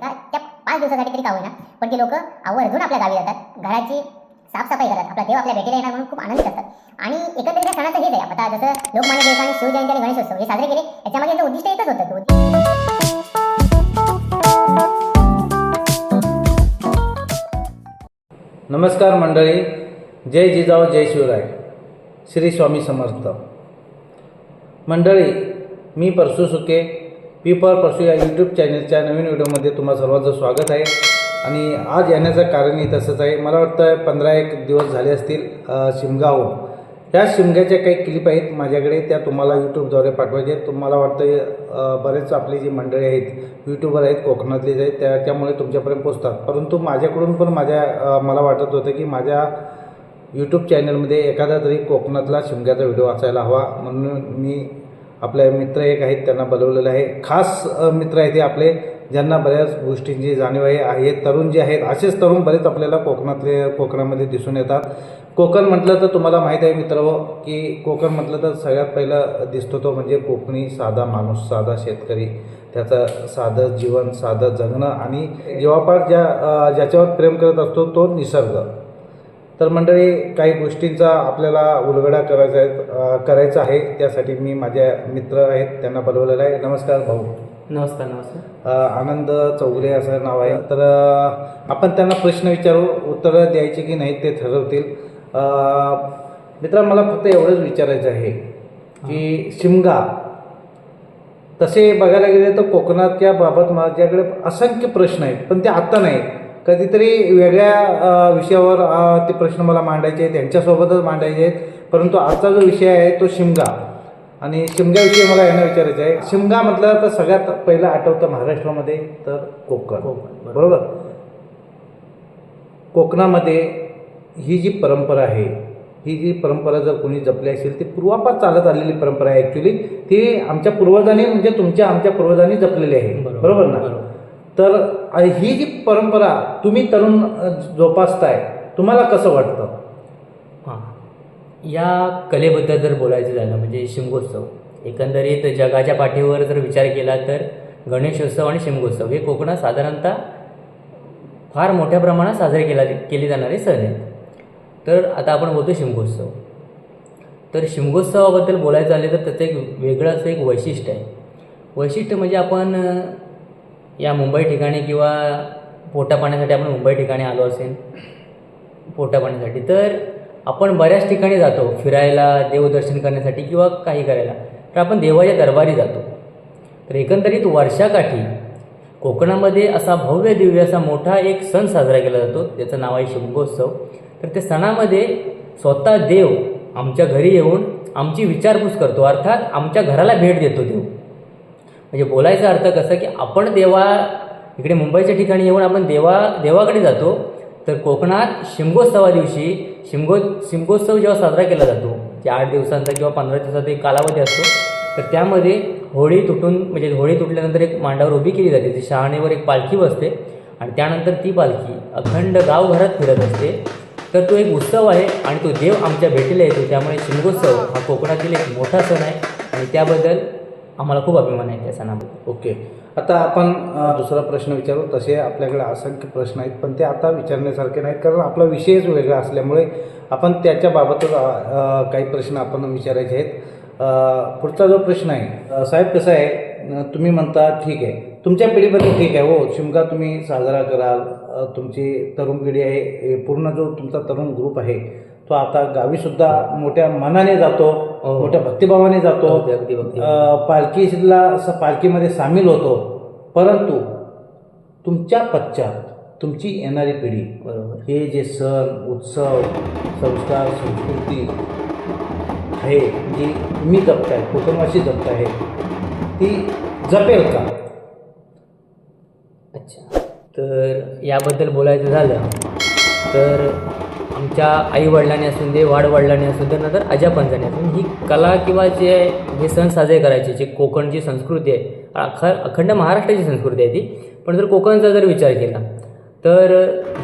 का त्या पाच दिवसासाठी तरी का होईना. पण ते लोक आवर्जून आपल्या गावी जातात घराची साफसफाई करतात. आपला देव आपल्या भेटीला येणार म्हणून खूप आनंदित असतात. आणि एकंदरीत या सणाचं हेच आहे. आता जसं लोकमान्य टिळकांनी शिवजयंती आणि गणेशोत्सव हे साजरे केले याच्यामध्ये याचं उद्दिष्ट एकच होतं. की नमस्कार मंडळी. जय जिजाऊ जय शिवराय. श्री स्वामी समर्थ. मंडळी मी परसू सुके पी फॉर परसू या यूट्यूब चॅनलच्या नवीन व्हिडिओमध्ये तुम्हा सर्वांचं स्वागत आहे. आणि आज येण्याचं कारणही तसंच आहे. मला वाटतं पंधरा एक दिवस झाले असतील शिमगाहून त्या शिमग्याच्या काही क्लिप आहेत माझ्याकडे त्या तुम्हाला यूट्यूबद्वारे पाठवायचे आहेत. तुम्हाला वाटतं बरेच आपली जी मंडळी आहेत यूट्यूबर आहेत कोकणातले जे आहेत त्या त्यामुळे तुमच्यापर्यंत पोचतात परंतु माझ्याकडून पण माझ्या मला वाटत होतं की माझ्या यूट्यूब चॅनलमध्ये एखादा तरी कोकणातला शिमग्याचा व्हिडिओ असायला हवा. म्हणून मी आपले मित्र एक आहेत त्यांना बोलवलेलं आहे. खास मित्र आहेत ते आपले ज्यांना बऱ्याच गोष्टींची जाणीव आहे. आहे तरुण जे आहेत असेच तरुण बरेच आपल्याला कोकणातले कोकणामध्ये दिसून येतात. कोकण म्हटलं तर तुम्हाला माहीत आहे मित्र हो, की कोकण म्हटलं तर सगळ्यात पहिलं दिसतो तो म्हणजे कोकणी साधा माणूस साधा शेतकरी. त्याचं साधं जीवन साधं जगणं आणि जेव्हापार ज्या ज्याच्यावर प्रेम करत असतो तो निसर्ग. तर मंडळी काही गोष्टींचा आपल्याला उलगडा करायचा करायचा आहे त्यासाठी मी माझ्या मित्र आहेत त्यांना बोलवलेलं आहे. नमस्कार भाऊ. नमस्कार नमस्कार. आनंद चौगुले असं नाव आहे. तर आपण त्यांना प्रश्न विचारू उत्तरं द्यायची की नाही ते ठरवतील. मित्रा मला फक्त एवढंच विचारायचं आहे की शिमगा तसे बघायला गेले तर कोकणाच्या बाबत माझ्याकडे असंख्य प्रश्न आहेत पण ते आत्ता नाहीत. कधीतरी वेगळ्या विषयावर ते प्रश्न मला मांडायचे आहेत त्यांच्यासोबतच मांडायचे आहेत. परंतु आजचा जो विषय आहे तो शिमगा. आणि शिमग्याविषयी मला यांना विचारायचं आहे. शिमगा म्हटलं तर सगळ्यात पहिलं आठवतं महाराष्ट्रामध्ये तर कोकण. कोकण, बरोबर. कोकणामध्ये ही जी परंपरा आहे ही जी परंपरा जर कोणी जपली असेल ती पूर्वापार चालत आलेली परंपरा आहे ॲक्च्युली ती आमच्या पूर्वजांनी म्हणजे तुमच्या आमच्या पूर्वजांनी जपलेली आहे. बरोबर, ना. तर ही जी परंपरा तुम्ही तरुण जोपासताय तुम्हाला कसं वाटतं? हां. या कलेबद्दल जर बोलायचं झालं म्हणजे शिमगोत्सव एकंदरीत जगाच्या पाठीवर जर विचार केला तर गणेशोत्सव आणि शिमगोत्सव हे कोकणात साधारणतः फार मोठ्या प्रमाणात साजरे केला केले जाणारे सण आहेत. तर आता आपण बोलतो शिमगोत्सव. तर शिमगोत्सवाबद्दल बोलायचं झाले तर त्याचं एक वेगळं असं एक वैशिष्ट्य आहे. वैशिष्ट्य म्हणजे आपण या मुंबई ठिकाणी किंवा पोटा पाण्यासाठी आपण मुंबई ठिकाणी आलो असेल पोटा पाण्यासाठी तर आपण बऱ्याच ठिकाणी जातो फिरायला देवदर्शन करण्यासाठी किंवा काही करायला. तर आपण देवाच्या दरबारी जातो. तर एकंदरीत वर्षाकाठी कोकणामध्ये असा भव्य दिव्य असा मोठा एक सण साजरा केला जातो. त्याचं नाव आहे शिमगोत्सव तर त्या सणामध्ये स्वतः देव आमच्या घरी येऊन आमची विचारपूस करतो. अर्थात आमच्या घराला भेट देतो देव. म्हणजे बोलायचा अर्थ कसं की आपण देवा इकडे मुंबईच्या ठिकाणी येऊन आपण देवा देवाकडे जातो तर कोकणात शिमगोत्सवा दिवशी शिमगो शिमगोत्सव जेव्हा साजरा केला जातो जे आठ दिवसांचा किंवा पंधरा दिवसाचा एक कालावधी असतो तर त्यामध्ये होळी तुटून म्हणजे होळी तुटल्यानंतर एक मांडावर उभी केली जाते ती शहाणेवर एक पालखी बसते आणि त्यानंतर ती पालखी अखंड गावघरात फिरत असते. तर तो एक उत्सव आहे आणि तो देव आमच्या भेटीला येतो त्यामुळे शिमगोत्सव हा कोकणातील एक मोठा सण आहे आणि त्याबद्दल आम्हाला खूप अभिमान आहे त्या सणाबद्दल ओके. आता आपण अ, दुसरा प्रश्न विचारू. तसे आपल्याकडे असंख्य प्रश्न आहेत पण ते आता विचारण्यासारखे नाहीत कारण आपला विषयच वेगळा असल्यामुळे आपण त्याच्याबाबतच अ, अ, काही प्रश्न आपण विचारायचे आहेत. अ, पुढचा जो प्रश्न आहे अ, साहेब कसं आहे? अ, तुम्ही म्हणता ठीक आहे. तुमच्या पिढीबद्दल ठीक आहे हो. शिमगा तुम्ही साजरा कराल. अ, तुमची तरुण पिढी आहे हे पूर्ण जो तुमचा तरुण ग्रुप आहे तो आता गावीसुद्धा मोठ्या मनाने जातो. मोठ्या भक्तिभावाने जातो. अगदी- पालखीला पालखीमध्ये सामील होतो. परंतु तुमच्या पश्चात तुमची येणारी पिढी बरोबर. हे जे सण उत्सव संस्कार संस्कृती आहे जी तुम्ही जपताय कोकणवासी जपताय ती जपेल का? अच्छा. तर याबद्दल बोलायचं झालं तर आमच्या आईवडिलांनी असून दे वाडवडिलांनी असून दे नंतर आजापंजांनी असून ही कला किंवा जे हे सण साजरे करायचे जे कोकणची संस्कृती आहे अख अखंड महाराष्ट्राची संस्कृती आहे ती. पण जर कोकणचा जर विचार केला तर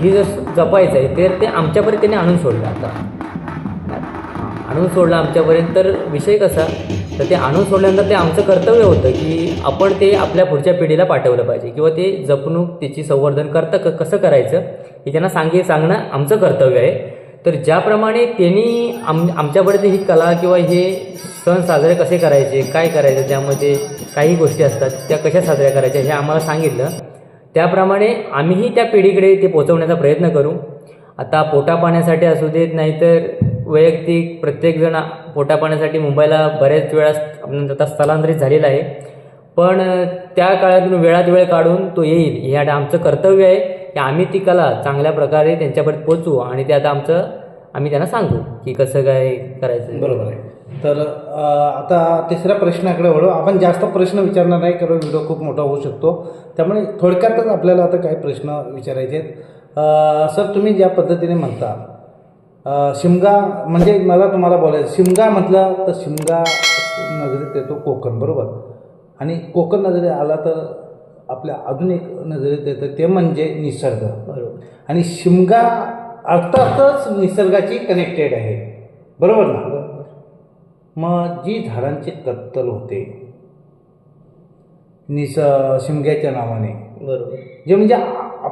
ही जर जपायचं आहे तर ते आमच्यापर्यंत त्यांनी आणून सोडलं आता. आणून सोडलं आमच्यापर्यंत. तर विषय कसा तर ते आणून सोडल्यानंतर ते आमचं कर्तव्य होतं की आपण ते आपल्या पुढच्या पिढीला पाठवलं पाहिजे. किंवा ते जपणूक त्याची संवर्धन करतं क कसं करायचं हे त्यांना सांगे सांगणं आमचं कर्तव्य आहे. तर ज्याप्रमाणे त्यांनी आम आमच्यापर्यंत ही कला किंवा हे सण साजरे कसे करायचे काय करायचं त्यामध्ये काही गोष्टी असतात त्या कशा साजऱ्या करायच्या हे आम्हाला सांगितलं. त्याप्रमाणे आम्हीही त्या पिढीकडे ते पोचवण्याचा प्रयत्न करू. आता पोटापाण्यासाठी असू देत नाहीतर वैयक्तिक प्रत्येकजण पोटापाण्यासाठी मुंबईला बऱ्याच वेळा आपण आता स्थलांतरित झालेला आहे. पण त्या काळातून वेळात वेळ काढून तो येईल. हे आता आमचं कर्तव्य आहे की आम्ही ती कला चांगल्या प्रकारे त्यांच्यापर्यंत पोचवू आणि ते आता आमचं आम्ही त्यांना सांगू की कसं काय करायचं. बरोबर आहे. तर आता तिसऱ्या प्रश्नाकडे वळू. आपण जास्त प्रश्न विचारणार नाही कारण व्हिडिओ खूप मोठा होऊ शकतो. त्यामुळे थोडक्यातच आपल्याला आता काही प्रश्न विचारायचे आहेत. सर तुम्ही ज्या पद्धतीने म्हणता शिमगा म्हणजे मला तुम्हाला बोलायचं शिमगा म्हटलं तर शिमगा नजरेत येतो कोकण बरोबर? आणि कोकण नजरेत आला तर आपल्या अजून एक नजरेत येतं ते म्हणजे निसर्ग. बरोबर. आणि शिमगा अर्थातच निसर्गाची कनेक्टेड आहे. बरोबर ना? मग जी झाडांची कत्तल होते निस शिमग्याच्या नावाने बरोबर. जे म्हणजे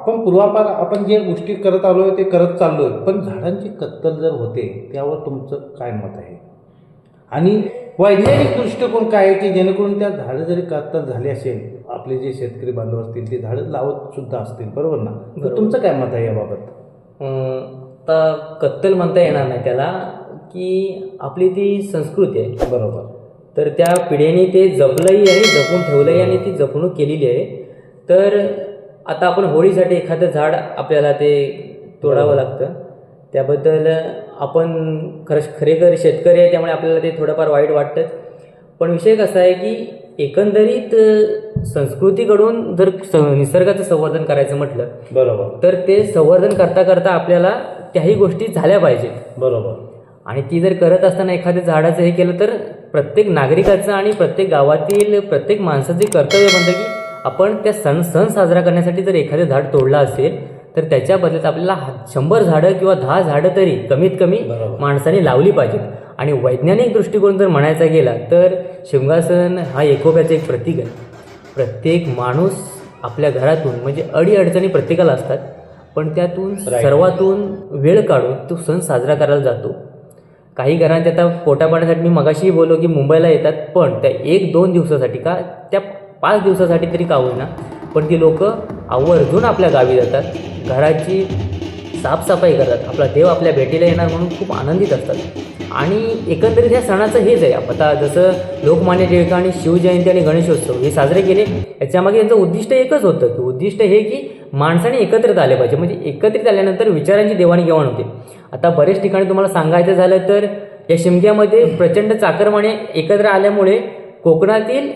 आपण पूर्वापार आपण जे गोष्टी करत आलोय ते करत चाललोय पण झाडांची कत्तल जर होते त्यावर तुमचं काय मत आहे? आणि वैज्ञानिक दृष्टिकोन काय आहे की जेणेकरून त्या झाडं जरी कत्तल झाली असेल आपले जे शेतकरी बांधव असतील ते झाडं लावत सुद्धा असतील बरोबर ना? तर. तुमचं काय मत आहे याबाबत? आता कत्तल म्हणता येणार नाही त्याला की आपली ती संस्कृती आहे. बरोबर. तर त्या पिढीने ते जपलंही आहे जपून ठेवलंही आणि ती जपणूक केलेली आहे. तर आता आपण होळीसाठी एखादं झाड आपल्याला ते तोडावं लागतं. त्याबद्दल आपण खरं खरेखर शेतकरी आहे त्यामुळे आपल्याला ते थोडंफार वाईट वाटतंच पण विषय कसा आहे की एकंदरीत संस्कृतीकडून जर स निसर्गाचं संवर्धन करायचं म्हटलं बरोबर. तर ते संवर्धन करता करता आपल्याला त्याही गोष्टी झाल्या पाहिजेत. बरोबर. आणि ती जर करत असताना एखाद्या झाडाचं हे केलं तर प्रत्येक नागरिकाचं आणि प्रत्येक गावातील प्रत्येक माणसाचे कर्तव्य बनतं की आपण त्या सण सण साजरा करण्यासाठी जर एखादं झाड तोडलं असेल तर त्याच्या बदल्यात आपल्याला हा- शंभर झाडं किंवा दहा झाडं तरी कमीत कमी. माणसाने लावली पाहिजेत आणि वैज्ञानिक दृष्टिकोन जर म्हणायचा गेला तर शिमगासन हा एकोप्याचं एक प्रतीक आहे प्रत्येक माणूस आपल्या घरातून म्हणजे अडीअडचणी प्रत्येकाला असतात पण त्यातून. सर्वातून वेळ काढून तो सण साजरा करायला जातो काही घरांचे आता पोटा पाण्यासाठी मी मगाशीही बोललो की मुंबईला येतात पण त्या एक दोन दिवसासाठी का त्या पाच दिवसासाठी तरी का होईना. पण ती लोक आवर्जून आपल्या गावी जातात. घराची साफसफाई करतात. आपला देव आपल्या भेटीला येणार म्हणून खूप आनंदित असतात. आणि एकंदरीत ह्या सणाचं हेच आहे. आता जसं लोकमान्य टिळकांनी आणि शिवजयंती आणि गणेशोत्सव हे साजरे केले याच्यामागे यांचं उद्दिष्ट एकच होतं की उद्दिष्ट हे की माणसाने एकत्रित आले पाहिजे. म्हणजे एकत्रित आल्यानंतर विचारांची देवाणघेवाण होते. आता बरेच ठिकाणी तुम्हाला सांगायचं झालं तर या शिमग्यामध्ये प्रचंड चाकरमाने एकत्र आल्यामुळे कोकणातील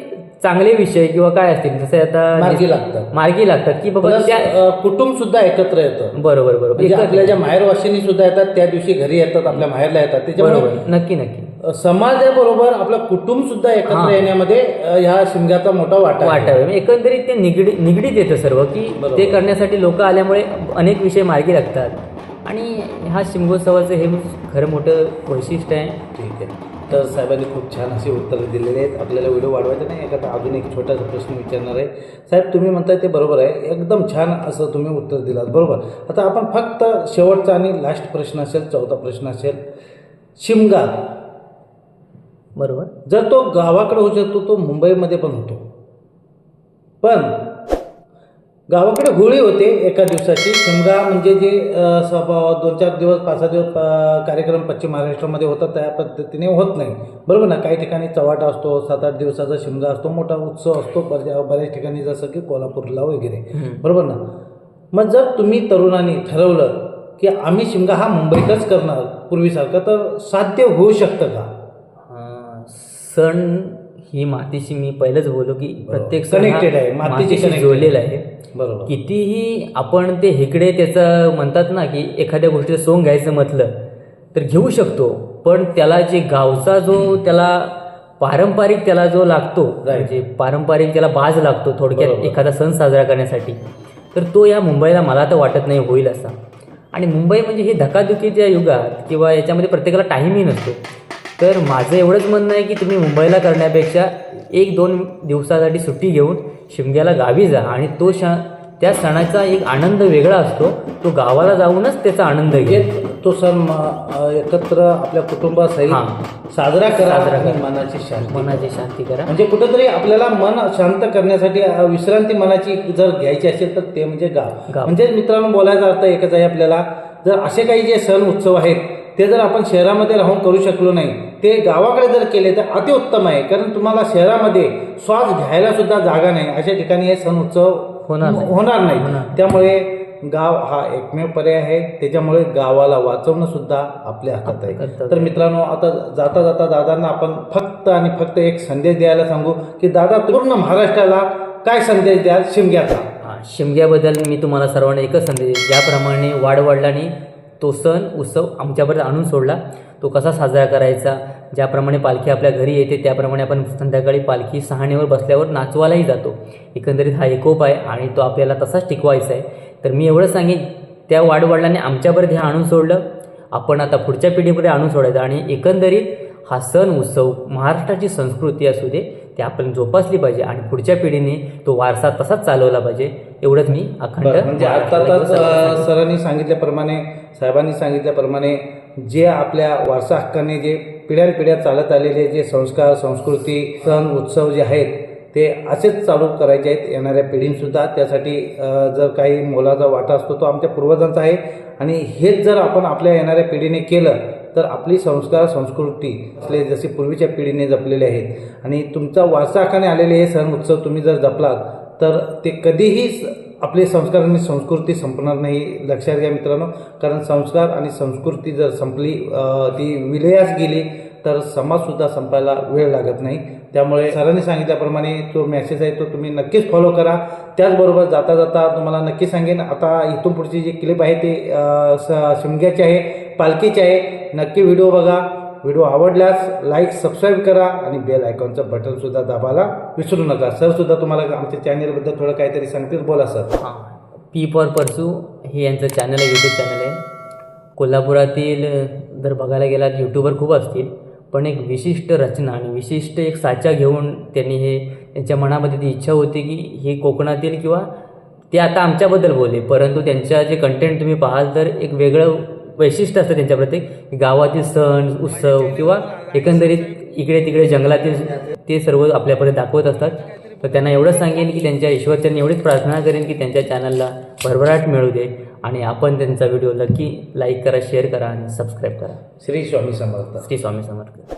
चांगले विषय किंवा काय असतील? जसे आता मार्गी लागतात. मार्गी लागतात. की बाबा त्या कुटुंब सुद्धा एकत्र येतं. बरोबर बरोबर. म्हणजे आपल्या ज्या माहेरवासिनी सुद्धा येतात त्या दिवशी घरी येतात आपल्या माहेरला येतात. त्याच्यामुळे बरोबर. नक्की नक्की. समाजाबरोबर आपलं कुटुंब सुद्धा एकत्र. येण्यामध्ये ह्या शिमग्याचा मोठा वाटा. वाटावे म्हणजे एकंदरीत ते निगडीत निगडीत येतं सर्व की. ते करण्यासाठी लोक आल्यामुळे अनेक विषय मार्गी लागतात. आणि हा शिमगोत्सवाचं हे खरं मोठं वैशिष्ट्य आहे. ठीक आहे. तर साहेबांनी खूप छान अशी उत्तरं दिलेली आहेत. आपल्याला व्हिडिओ वाढवायचा नाही एखादा अजून एक छोटासा प्रश्न विचारणार आहे. साहेब तुम्ही म्हणताय ते बरोबर आहे. एकदम छान असं तुम्ही उत्तर दिलात. बरोबर. आता आपण फक्त शेवटचा आणि लास्ट प्रश्न असेल चौथा प्रश्न असेल. शिमगा. बरोबर. जर तो गावाकडे होऊ शकतो तो मुंबईमध्ये पण होतो. पण गावाकडे होळी होते एका दिवसाची. शिमगा म्हणजे जे दोन चार दिवस पाच सहा दिवस कार्यक्रम पश्चिम महाराष्ट्रामध्ये होतात त्या पद्धतीने होत नाही. बरोबर ना? काही ठिकाणी चवाटा असतो सात आठ दिवसाचा शिमगा असतो मोठा उत्सव असतो बऱ्या- बऱ्याच ठिकाणी जसं की कोल्हापूरला वगैरे. बरोबर ना? मग जर तुम्ही तरुणांनी ठरवलं की आम्ही शिमगा हा मुंबईतच करणार पूर्वीसारखं तर साध्य होऊ शकतं का? सण ही मातीशी मी पहिलंच बोललो की प्रत्येक सण हा Connected आहे, मातीशी. जोडलेला आहे. बरोबर. कितीही आपण ते हिकडे त्याचं म्हणतात ना की एखाद्या गोष्टीचं सोंग घ्यायचं म्हटलं तर घेऊ शकतो. पण त्याला जे गावचा जो त्याला पारंपरिक त्याला जो लागतो म्हणजे पारंपरिक त्याला बाज लागतो थोडक्यात. एखादा सण साजरा करण्यासाठी तर तो या मुंबईला मला तर वाटत नाही होईल असा. आणि मुंबई म्हणजे हे धकाधुकीच्या युगात किंवा याच्यामध्ये प्रत्येकाला टाईमही नसतो. तर माझं एवढंच म्हणणं आहे की तुम्ही मुंबईला करण्यापेक्षा एक दोन दिवसासाठी सुट्टी घेऊन शिमग्याला गावी जा आणि तो श त्या सणाचा एक आनंद वेगळा असतो तो गावाला जाऊनच त्याचा आनंद घे एक तो सण एकत्र आपल्या कुटुंबासहित. साजरा करा साजरा आणि करा. मनाची शांती मनाची शांती करा म्हणजे कुठेतरी आपल्याला मन शांत करण्यासाठी विश्रांती मनाची जर घ्यायची असेल तर ते म्हणजे गाव गाव. म्हणजे मित्रांनो बोलायचा अर्थ एकच आहे आपल्याला जर असे काही जे सण उत्सव आहेत ते जर आपण शहरामध्ये राहून करू शकलो नाही ते गावाकडे जर केले तर अतिउत्तम आहे कारण तुम्हाला शहरामध्ये श्वास घ्यायला सुद्धा जागा नाही अशा ठिकाणी हे सण उत्सव होणार नाही. होणार नाही. त्यामुळे गाव हा एकमेव पर्याय आहे त्याच्यामुळे गावाला वाचवणं सुद्धा आपल्या हातात आहे. तर मित्रांनो आता जाता जाता दादांना आपण फक्त आणि फक्त एक संदेश द्यायला सांगू की दादा पूर्ण महाराष्ट्राला काय संदेश द्याल शिमग्याचा हा, शिमग्याबद्दल मी तुम्हाला सर्वांना एकच संदेश. ज्याप्रमाणे वाडवडिलांनी तो सण उत्सव आमच्यापर्यंत आणून सोडला. तो कसा साजरा करायचा? ज्याप्रमाणे पालखी आपल्या घरी येते त्याप्रमाणे आपण संध्याकाळी पालखी सहाणीवर बसल्यावर नाचवायलाही जातो. एकंदरीत हा एकोप आहे आणि तो आपल्याला तसाच टिकवायचा आहे. तर मी एवढं सांगेन त्या वाडवडिलांनी आमच्यापर्यंत हे आणून सोडलं. आपण आता पुढच्या पिढीपर्यंत आणून सोडायचं आणि एकंदरीत हा सण उत्सव महाराष्ट्राची संस्कृती असू दे ते आपण जोपासली पाहिजे आणि पुढच्या पिढीने तो वारसा तसाच चालवला पाहिजे. एवढंच मी अखंड म्हणजे अर्थातच. सरांनी सांगितल्याप्रमाणे साहेबांनी सांगितल्याप्रमाणे जे आपल्या वारसा हक्काने जे पिढ्यानपिढ्या चालत आलेले जे संस्कार संस्कृती सण उत्सव जे आहेत ते असेच चालू करायचे आहेत येणाऱ्या पिढींसुद्धा. त्यासाठी जर काही मोलाचा वाटा असतो तो आमच्या पूर्वजांचा आहे. आणि हेच जर आपण आपल्या येणाऱ्या पिढीने केलं तर आपली संस्कार संस्कृती असले जसे पूर्वीच्या पिढीने जपलेले आहेत. आणि तुमचा वारसा हक्काने आलेले हे सण उत्सव तुम्ही जर जपलात तर ते कधीही स- आपले संस्कार आणि संस्कृती संपणार नाही लक्षात घ्या मित्रांनो. कारण संस्कार आणि संस्कृती जर संपली ती विलयास गेली तर समाजसुद्धा संपायला वेळ लागत नाही. त्यामुळे सरांनी सांगितल्याप्रमाणे जो मेसेज आहे तो तुम्ही नक्कीच फॉलो करा. त्याचबरोबर जाता जाता तुम्हाला नक्की सांगेन आता इथून पुढची जी क्लिप आहे ती स- शिमग्याची आहे पालखीची आहे. नक्की व्हिडिओ बघा. व्हिडिओ आवडल्यास लाईक सबस्क्राईब करा आणि बेल आयकॉनचं बटनसुद्धा दाबायला विसरू नका. सरसुद्धा तुम्हाला आमच्या चॅनेलबद्दल थोडं काहीतरी सांगतील. बोला सर हां. पी फॉर परसू हे यांचं चॅनल आहे यूट्यूब चॅनल आहे. कोल्हापुरातील जर बघायला गेलात यूट्यूबर खूप असतील. पण एक विशिष्ट रचना आणि विशिष्ट एक साचा घेऊन त्यांनी हे त्यांच्या मनामध्ये ती इच्छा होती की हे कोकणातील किंवा ते आता आमच्याबद्दल बोलले. परंतु त्यांच्या जे कंटेंट तुम्ही पाहाल तर एक वेगळं वैशिष्ट्य असतं त्यांच्या प्रत्येक गावातील सण उत्सव किंवा एकंदरीत इकडे तिकडे जंगलातील ते सर्व आपल्यापर्यंत दाखवत असतात. तर त्यांना एवढंच सांगेन की त्यांच्या ईश्वरच्यांनी एवढीच प्रार्थना करेन की त्यांच्या चॅनलला भरभराट मिळू दे. आणि आपण त्यांचा व्हिडिओ नक्की लाईक करा शेअर करा आणि सबस्क्राईब करा. श्री स्वामी समर्थ. श्री स्वामी समर्थ.